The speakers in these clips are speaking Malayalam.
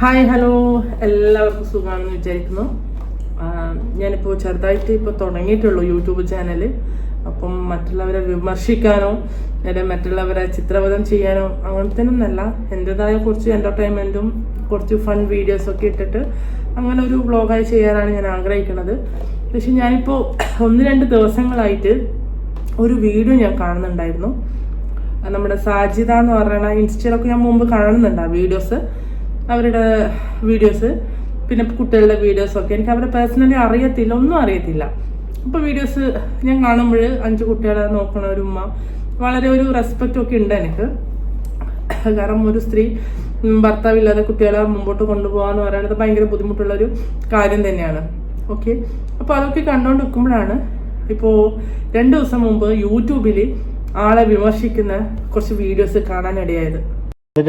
ഹായ് ഹലോ എല്ലാവർക്കും സുഖമാണെന്ന് വിചാരിക്കുന്നു. ഞാനിപ്പോൾ ചെറുതായിട്ട് ഇപ്പോൾ തുടങ്ങിയിട്ടുള്ളൂ യൂട്യൂബ് ചാനൽ അപ്പം മറ്റുള്ളവരെ വിമർശിക്കാനോ അല്ലെങ്കിൽ മറ്റുള്ളവരെ ചിത്രവധം ചെയ്യാനോ അങ്ങനത്തെ ഒന്നല്ല എന്റെതായ കുറച്ച് എന്റർടൈൻമെന്റും കുറച്ച് ഫൺ വീഡിയോസൊക്കെ ഇട്ടിട്ട് അങ്ങനെ ഒരു വ്ളോഗായി ചെയ്യാനാണ് ഞാൻ ആഗ്രഹിക്കുന്നത്. പക്ഷെ ഞാനിപ്പോൾ ഒന്ന് രണ്ട് ദിവസങ്ങളായിട്ട് ഒരു വീഡിയോ ഞാൻ കാണുന്നുണ്ടായിരുന്നു. നമ്മുടെ സാജിത എന്ന് പറയുന്ന ഇൻസ്റ്റയിലൊക്കെ ഞാൻ മുമ്പ് കാണുന്നുണ്ട് ആ വീഡിയോസ് അവരുടെ വീഡിയോസ് പിന്നെ കുട്ടികളുടെ വീഡിയോസ് ഒക്കെ. എനിക്ക് അവരെ പേഴ്സണലി അറിയത്തില്ല ഒന്നും അറിയത്തില്ല. അപ്പോൾ വീഡിയോസ് ഞാൻ കാണുമ്പോൾ അഞ്ച് കുട്ടികളെ നോക്കണ ഒരു ഉമ്മ. വളരെ ഒരു റെസ്പെക്റ്റ് ഒക്കെ ഉണ്ട് എനിക്ക്. കാരണം ഒരു സ്ത്രീ ഭർത്താവില്ലാതെ കുട്ടികളെ മുമ്പോട്ട് കൊണ്ടുപോകാന്ന് പറയുന്നത് ഭയങ്കര ബുദ്ധിമുട്ടുള്ള ഒരു കാര്യം തന്നെയാണ്. ഓക്കെ അപ്പോൾ അതൊക്കെ കണ്ടുകൊണ്ട് നിൽക്കുമ്പോഴാണ് ഇപ്പോൾ രണ്ട് ദിവസം മുമ്പ് യൂട്യൂബിൽ ആളെ വിമർശിക്കുന്ന കുറച്ച് വീഡിയോസ് കാണാനിടയായത്.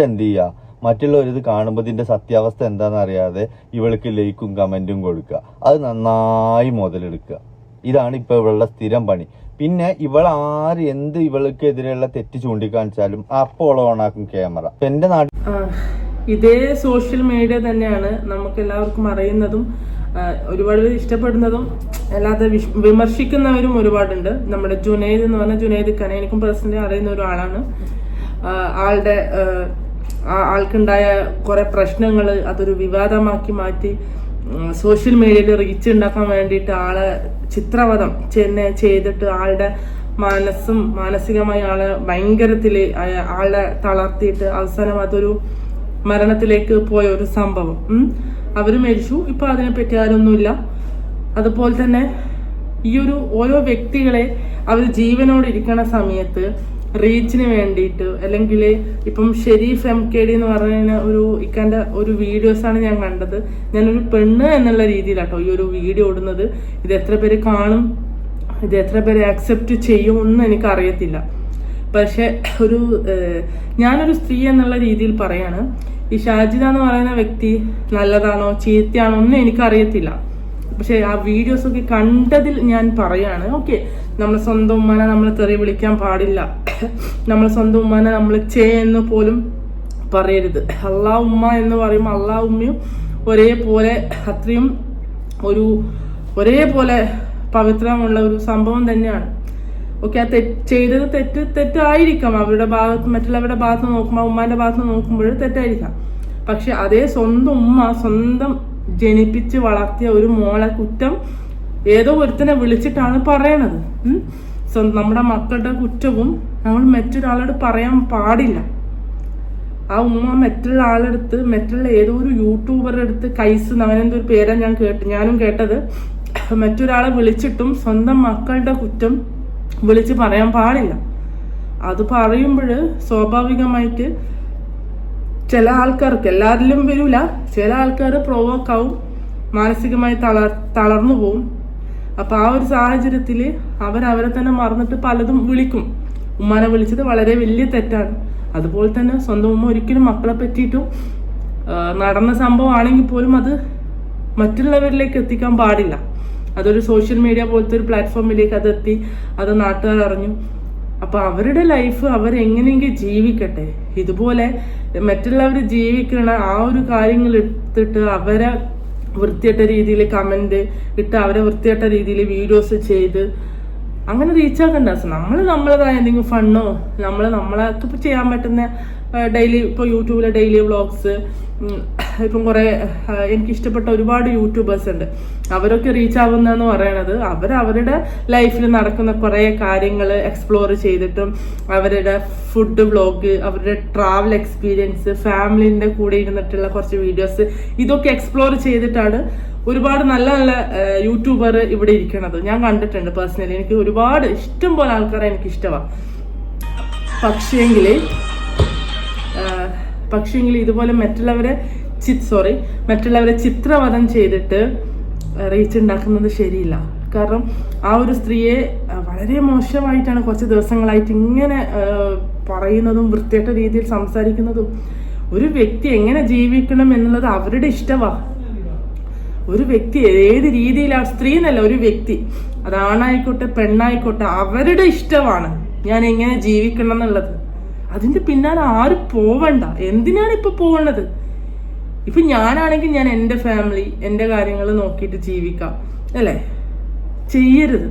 എന്ത് ചെയ്യാ? മറ്റുള്ളവർ ഇത് കാണുമ്പോൾ ഇതിന്റെ സത്യാവസ്ഥ എന്താണെന്ന് അറിയാതെ ഇവൾക്ക് ലൈക്കും കമന്റും കൊടുക്കുക. അത് നന്നായി മുതലെടുക്കുക. ഇതാണ് ഇപ്പോൾ ഇവളുടെ സ്ഥിരം പണി. പിന്നെ ഇവൾ ആര് എന്ത് ഇവൾക്ക് എതിരെയുള്ള തെറ്റ് ചൂണ്ടിക്കാണിച്ചാലും അപ്പോൾ ഓണാക്കും ക്യാമറ. എന്റെ നാട്ടിൽ ഇതേ സോഷ്യൽ മീഡിയ തന്നെയാണ് നമുക്ക് എല്ലാവർക്കും അറിയുന്നതും ഒരുപാട് പേര് ഇഷ്ടപ്പെടുന്നതും അല്ലാതെ വിമർശിക്കുന്നവരും ഒരുപാടുണ്ട്. നമ്മുടെ ജുനൈദ് എന്ന് പറഞ്ഞ ജുനൈദ് ഖാൻ എനിക്കും പേഴ്സണലി അറിയുന്ന ഒരാളാണ് ആളുടെ ആ, ആൾക്കുണ്ടായ കുറെ പ്രശ്നങ്ങൾ അതൊരു വിവാദമാക്കി മാറ്റി സോഷ്യൽ മീഡിയയിൽ റീച്ച് ഉണ്ടാക്കാൻ വേണ്ടിയിട്ട് ആളെ ചിത്രവധം ചെന്നെ ചെയ്തിട്ട് ആളുടെ മനസ്സും മാനസികമായി ആളെ ഭയങ്കരത്തിൽ ആളെ തളർത്തിയിട്ട് അവസാനം അതൊരു മരണത്തിലേക്ക് പോയ ഒരു സംഭവം ഉം. അവർ മരിച്ചു ഇപ്പൊ അതിനെപ്പറ്റി ആരൊന്നുമില്ല അതുപോലെ തന്നെ ഈ ഒരു ഓരോ വ്യക്തികളെ അവർ ജീവനോട് ഇരിക്കണ സമയത്ത് റീച്ചിന് വേണ്ടിയിട്ട് അല്ലെങ്കിൽ ഇപ്പം ഷെരീഫ് എം കെ ഡി എന്ന് പറയുന്ന ഒരു ഇക്കാന്റെ ഒരു വീഡിയോസ് ആണ് ഞാൻ കണ്ടത്. ഞാനൊരു പെണ്ണ് എന്നുള്ള രീതിയിലാട്ടോ ഈ ഒരു വീഡിയോ ഇടുന്നത്. ഇത് എത്ര പേര് കാണും ഇത് എത്ര പേര് ആക്സെപ്റ്റ് ചെയ്യും ഒന്നും എനിക്ക് അറിയത്തില്ല പക്ഷെ ഒരു ഞാനൊരു സ്ത്രീ എന്നുള്ള രീതിയിൽ പറയാണ് ഈ ഷാജിദ എന്ന് പറയുന്ന വ്യക്തി നല്ലതാണോ ചീത്തയാണോ ഒന്നും എനിക്കറിയത്തില്ല. പക്ഷെ ആ വീഡിയോസ് ഒക്കെ കണ്ടതിൽ ഞാൻ പറയാണ് ഓക്കെ നമ്മൾ സ്വന്തം ഉമ്മാനെ നമ്മൾ തെറി വിളിക്കാൻ പാടില്ല. നമ്മൾ സ്വന്തം ഉമ്മാനെ നമ്മൾ ചേ എന്ന് പോലും പറയരുത്. അള്ളാ ഉമ്മ എന്ന് പറയുമ്പോൾ അള്ളാ ഉമ്മയും ഒരേപോലെ അത്രയും ഒരു ഒരേപോലെ പവിത്രമുള്ള ഒരു സംഭവം തന്നെയാണ്. ഓക്കെ ആ തെറ്റ് ചെയ്തത് തെറ്റ് തെറ്റായിരിക്കാം. അവരുടെ ഭാഗത്ത് മറ്റുള്ളവരുടെ ഭാഗത്ത് നോക്കുമ്പോൾ ഉമ്മാന്റെ ഭാഗത്ത് നോക്കുമ്പോൾ തെറ്റായിരിക്കാം. പക്ഷെ അതേ സ്വന്തം ഉമ്മ സ്വന്തം ജനിപ്പിച്ച് വളർത്തിയ ഒരു മോളെ കുറ്റം ഏതോ ഒരുത്തനെ വിളിച്ചിട്ടാണ് പറയണത്. ഉം. നമ്മുടെ മക്കളുടെ കുറ്റവും നമ്മൾ മറ്റൊരാളോട് പറയാൻ പാടില്ല. ആ ഉമ്മ മറ്റുള്ള മറ്റുള്ള ഏതോ ഒരു യൂട്യൂബറുടെ അടുത്ത് കൈസ് അവനെന്തൊരു പേരാ ഞാൻ കേട്ട് ഞാനും കേട്ടത്. മറ്റൊരാളെ വിളിച്ചിട്ടും സ്വന്തം മക്കളുടെ കുറ്റം വിളിച്ച് പറയാൻ പാടില്ല. അത് പറയുമ്പോൾ സ്വാഭാവികമായിട്ട് ചില ആൾക്കാർക്ക് എല്ലാവരിലും വരില്ല ചില ആൾക്കാർ പ്രൊവോക്ക് ആവും. മാനസികമായി തളർ തളർന്നു പോവും. അപ്പൊ ആ ഒരു സാഹചര്യത്തിൽ അവർ അവരെ തന്നെ മറന്നിട്ട് പലതും വിളിക്കും. ഉമ്മാനെ വിളിച്ചത് വളരെ വലിയ തെറ്റാണ്. അതുപോലെ തന്നെ സ്വന്തം ഉമ്മ ഒരിക്കലും മക്കളെ പറ്റിയിട്ടും നടന്ന സംഭവമാണെങ്കിൽ പോലും അത് മറ്റുള്ളവരിലേക്ക് എത്തിക്കാൻ പാടില്ല. അതൊരു സോഷ്യൽ മീഡിയ പോലത്തെ ഒരു പ്ലാറ്റ്ഫോമിലേക്ക് അത് എത്തി അത് നാട്ടുകാർ അറിഞ്ഞു. അപ്പൊ അവരുടെ ലൈഫ് അവരെങ്ങനെയെങ്കിലും ജീവിക്കട്ടെ. ഇതുപോലെ മറ്റുള്ളവർ ജീവിക്കണ ആ ഒരു കാര്യങ്ങൾ എടുത്തിട്ട് അവരെ വൃത്തിയട്ട രീതിയിൽ കമന്റ് ഇട്ട് അവരെ വൃത്തിയട്ട രീതിയിൽ വീഡിയോസ് ചെയ്ത് അങ്ങനെ റീച്ച് ആക്കണ്ട. നമ്മൾ നമ്മളതായ എന്തെങ്കിലും ഫണ്ണോ നമ്മൾ നമ്മളെ ചെയ്യാൻ പറ്റുന്ന ഡെയിലി ഇപ്പോൾ യൂട്യൂബിലെ ഡെയിലി വ്ളോഗ്സ് ഇപ്പം കുറേ എനിക്ക് ഇഷ്ടപ്പെട്ട ഒരുപാട് യൂട്യൂബേഴ്സ് ഉണ്ട്. അവരൊക്കെ റീച്ച് ആവുന്നതെന്ന് പറയണത് അവർ അവരുടെ ലൈഫിൽ നടക്കുന്ന കുറേ കാര്യങ്ങൾ എക്സ്പ്ലോർ ചെയ്തിട്ടും അവരുടെ ഫുഡ് വ്ളോഗ് അവരുടെ ട്രാവൽ എക്സ്പീരിയൻസ് ഫാമിലിന്റെ കൂടെ ഇരുന്നിട്ടുള്ള കുറച്ച് വീഡിയോസ് ഇതൊക്കെ എക്സ്പ്ലോർ ചെയ്തിട്ടാണ് ഒരുപാട് നല്ല നല്ല യൂട്യൂബർ ഇവിടെ ഇരിക്കണത്. ഞാൻ കണ്ടിട്ടുണ്ട് പേഴ്സണലി എനിക്ക് ഒരുപാട് ഇഷ്ടം പോലെ ആൾക്കാരെ എനിക്ക് ഇഷ്ടമാണ് പക്ഷേങ്കിൽ പക്ഷേങ്കിൽ ഇതുപോലെ മറ്റുള്ളവരെ സോറി മറ്റുള്ളവരെ ചിത്രവധം ചെയ്തിട്ട് റീച്ച് ഉണ്ടാക്കുന്നത് ശരിയില്ല. കാരണം ആ ഒരു സ്ത്രീയെ വളരെ മോശമായിട്ടാണ് കുറച്ച് ദിവസങ്ങളായിട്ട് ഇങ്ങനെ പറയുന്നതും വൃത്തിയായിട്ട രീതിയിൽ സംസാരിക്കുന്നതും. ഒരു വ്യക്തി എങ്ങനെ ജീവിക്കണം എന്നുള്ളത് അവരുടെ ഇഷ്ടമാണ് ഒരു വ്യക്തി ഏത് രീതിയിലാണ് സ്ത്രീ എന്നല്ല ഒരു വ്യക്തി അത് ആണായിക്കോട്ടെ പെണ്ണായിക്കോട്ടെ അവരുടെ ഇഷ്ടമാണ് ഞാൻ എങ്ങനെ ജീവിക്കണം എന്നുള്ളത്. അതിന്റെ പിന്നാലെ ആരും പോവണ്ട. എന്തിനാണ് ഇപ്പൊ പോകണത് ഇപ്പൊ ഞാനാണെങ്കിൽ ഞാൻ എന്റെ ഫാമിലി എന്റെ കാര്യങ്ങൾ നോക്കിയിട്ട് ജീവിക്കാം അല്ലേ? ചെയ്യരുത്.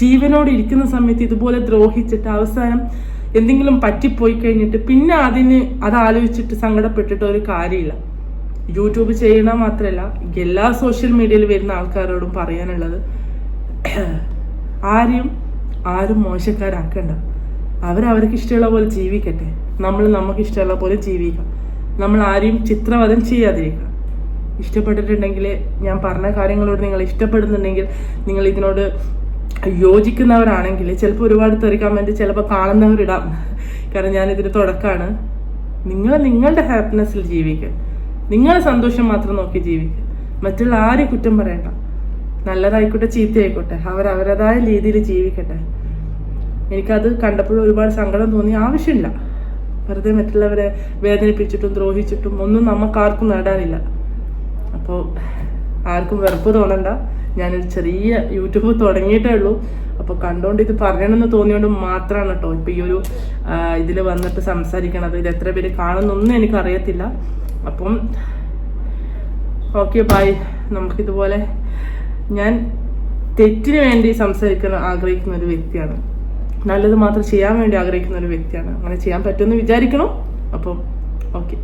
ജീവനോട് ഇരിക്കുന്ന സമയത്ത് ഇതുപോലെ ദ്രോഹിച്ചിട്ട് അവസാനം എന്തെങ്കിലും പറ്റിപ്പോയി കഴിഞ്ഞിട്ട് പിന്നെ അതിന് അത് ആലോചിച്ചിട്ട് സങ്കടപ്പെട്ടിട്ട് ഒരു കാര്യമില്ല. യൂട്യൂബ് ചെയ്യണ മാത്രമല്ല എല്ലാ സോഷ്യൽ മീഡിയയിൽ വരുന്ന ആൾക്കാരോടും പറയാനുള്ളത് ആരെയും ആരും മോശക്കാരാക്കണ്ട. അവരവർക്ക് ഇഷ്ടമുള്ള പോലെ ജീവിക്കട്ടെ. നമ്മൾ നമുക്ക് ഇഷ്ടമുള്ള പോലെ ജീവിക്കാം. നമ്മൾ ആരെയും ചിത്രവധം ചെയ്യാതിരിക്കുക ഇഷ്ടപ്പെട്ടിട്ടുണ്ടെങ്കിൽ ഞാൻ പറഞ്ഞ കാര്യങ്ങളോട് നിങ്ങൾ ഇഷ്ടപ്പെടുന്നുണ്ടെങ്കിൽ നിങ്ങൾ ഇതിനോട് യോജിക്കുന്നവരാണെങ്കിൽ ചിലപ്പോൾ ഒരുപാട് തെറി കമന്റ് ചിലപ്പോൾ കാണുന്നവരിടാം കാരണം ഞാനിതിന് തുടക്കമാണ് നിങ്ങൾ നിങ്ങളുടെ ഹാപ്പിനെസ്സിൽ ജീവിക്കുക നിങ്ങളെ സന്തോഷം മാത്രം നോക്കി ജീവിക്കുക മറ്റുള്ള ആരെയും കുറ്റം പറയണ്ട. നല്ലതായിക്കോട്ടെ ചീത്തയായിക്കോട്ടെ. അവർ അവരതായ രീതിയിൽ ജീവിക്കട്ടെ. എനിക്കത് കണ്ടപ്പോഴും ഒരുപാട് സങ്കടം തോന്നി ആവശ്യമില്ല. വെറുതെ മറ്റുള്ളവരെ വേദനിപ്പിച്ചിട്ടും ദ്രോഹിച്ചിട്ടും ഒന്നും നമുക്കാർക്കും നേടാനില്ല. അപ്പോൾ ആർക്കും വെറുപ്പ് തോന്നണ്ട. ഞാനൊരു ചെറിയ യൂട്യൂബ് തുടങ്ങിയിട്ടേ ഉള്ളൂ. അപ്പോൾ കണ്ടുകൊണ്ട് ഇത് പറയണമെന്ന് തോന്നിയോണ്ട് മാത്രമാണ് കേട്ടോ ഇപ്പം ഈ ഒരു ഇതിൽ വന്നിട്ട് സംസാരിക്കണത്. ഇത് എത്ര പേര് കാണുന്നൊന്നും എനിക്കറിയത്തില്ല. അപ്പം ഓക്കെ ബായ് നമുക്കിതുപോലെ ഞാൻ തെറ്റിന് വേണ്ടി സംസാരിക്കാൻ ആഗ്രഹിക്കുന്ന ഒരു വ്യക്തിയാണ്. നല്ലത് മാത്രം ചെയ്യാൻ വേണ്ടി ആഗ്രഹിക്കുന്ന ഒരു വ്യക്തിയാണ്. അങ്ങനെ ചെയ്യാൻ പറ്റുമെന്ന് വിചാരിക്കണം. അപ്പം ഓക്കെ